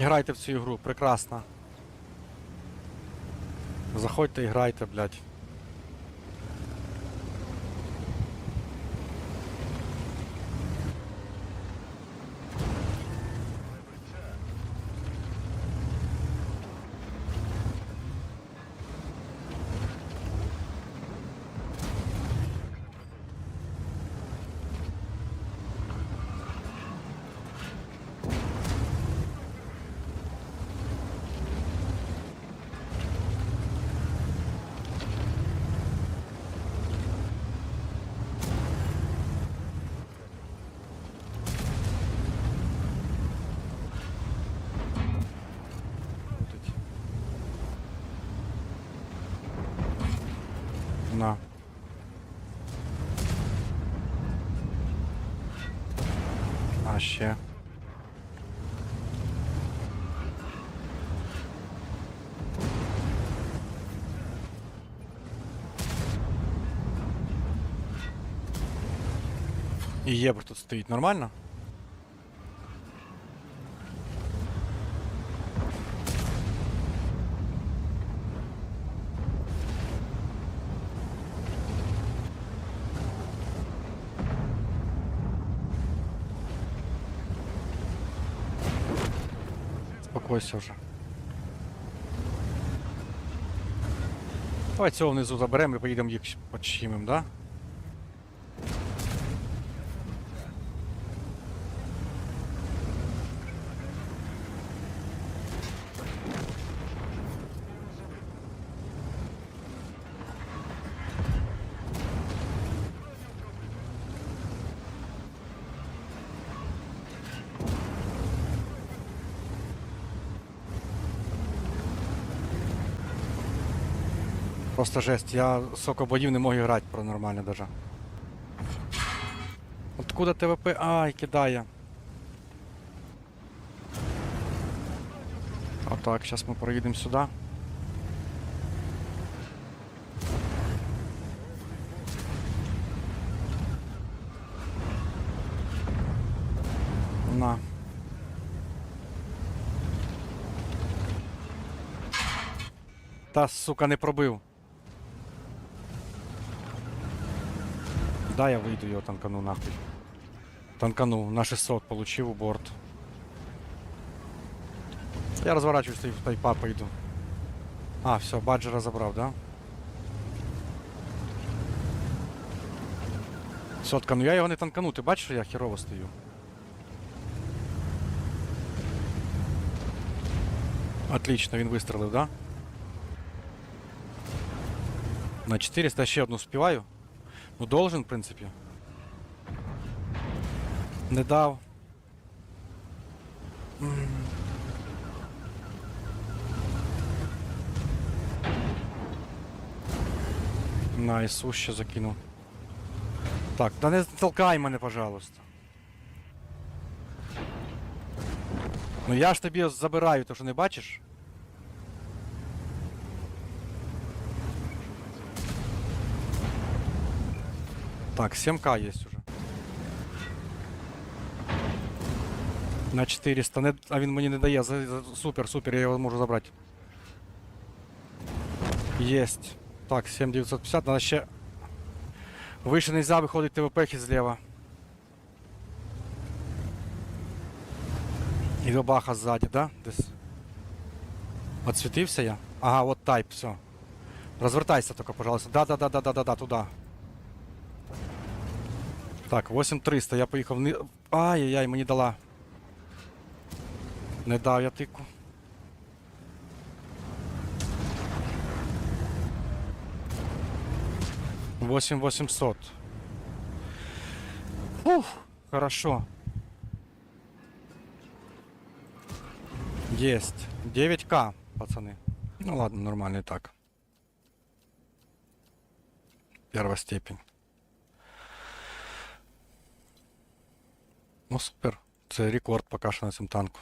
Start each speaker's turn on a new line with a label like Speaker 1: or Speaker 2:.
Speaker 1: Грайте в цю ігру, прекрасно. Заходьте і грайте, блядь. На. А ще. І єбр тут стоїть нормально? Спокойся вже. Давай цього внизу заберемо і поїдемо їх почимем, да? Просто жесть, я соко боїв не можу грати про нормально даже. Откуда ТВП? Ай, кидає. Отак, зараз ми проїдемо сюди. На. Та, сука, не пробив. Да, я вийду його танкану нахуй. Танканув, на 600 получив у борт. Я розворачуюсь і в тайпа пойду. А, все, баджера забрав, да? Сотка, ну я його не танкану, ти бачиш, що я херово стою? Отлично, він вистрелив, да? На 400 ще одну співаю. Ну, должен, в принципі. Не дав. На, Ісус ще закинув. Так, да не толкай мене, пожалуйста. Ну я ж тобі забираю, то що не бачиш? Так, 7к есть уже. На 400, не, а він мені не дає. За, за- супер, супер, я його можу забрати. Єсть. Так, 7950, надо ще. Вище нельзя виходить ТВП зліва. І до баха ззаді, да? Десь. Отсвітився я? Ага, от тайп, все. Розвертайся тільки, пожалуйста. Да-да-да-да-да-да, туди. Так, 8300, я поїхав вни... Ай-яй-яй, мені дала. Не дав я тику. Восемь восемьсот. Ух, хорошо. Есть. 9к, пацаны. Ну ладно, нормально и так. Первая степень. Ну супер. Це рекорд поки що танку.